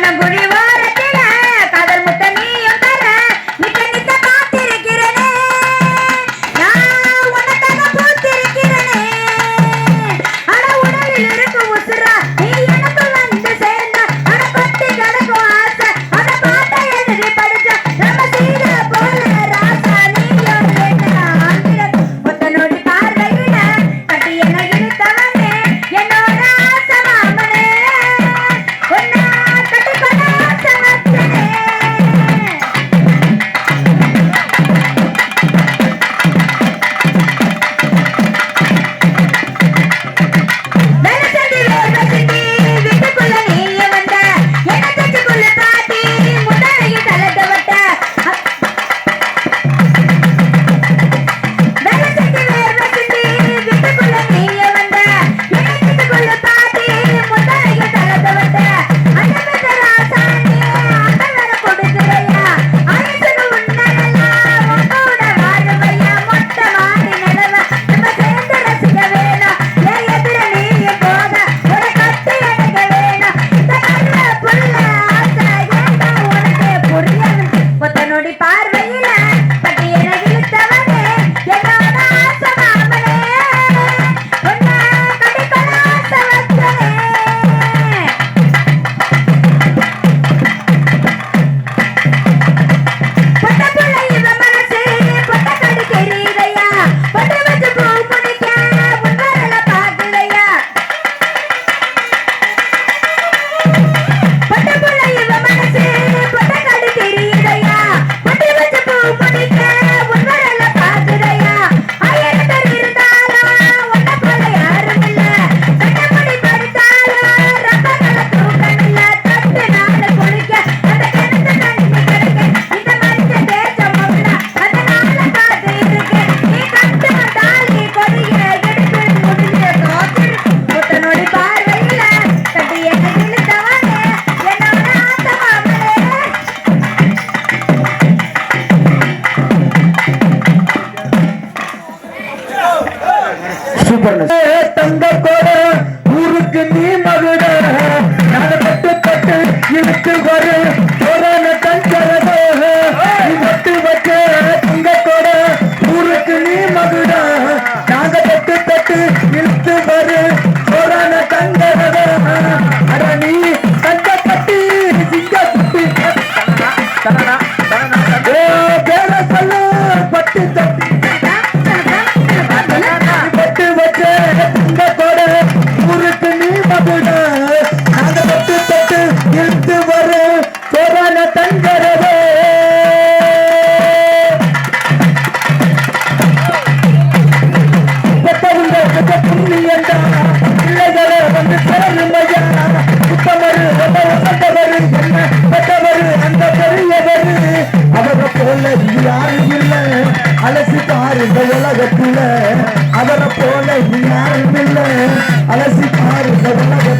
கண்ணங்குடி தங்க கோட ஊருக்கு நீ மகுட. பட்டு பட்டு இழுத்து வரு சோதனை தஞ்சரதோ பட்டு பட்டு தங்க கோட ஊருக்கு நீ மகுட. நாங்க பட்டு பட்டு இழுத்து வரு சோதனை தஞ்சரதோ சொல்லு. அதற்கு தொட்டு இழுத்து வரு. கொரோனா தங்கரவே. பிள்ளைகளே வந்து சேருமையா புத்தமரு உதவரு என்ன பெற்றவரு அந்த பெரியவரு. அவரை போல யாரும் இல்லை. அலசி பாருங்க உலகத்துல. அவரை போல யாரும் இல்லை. அலசி பாருங்க உலகத்துல.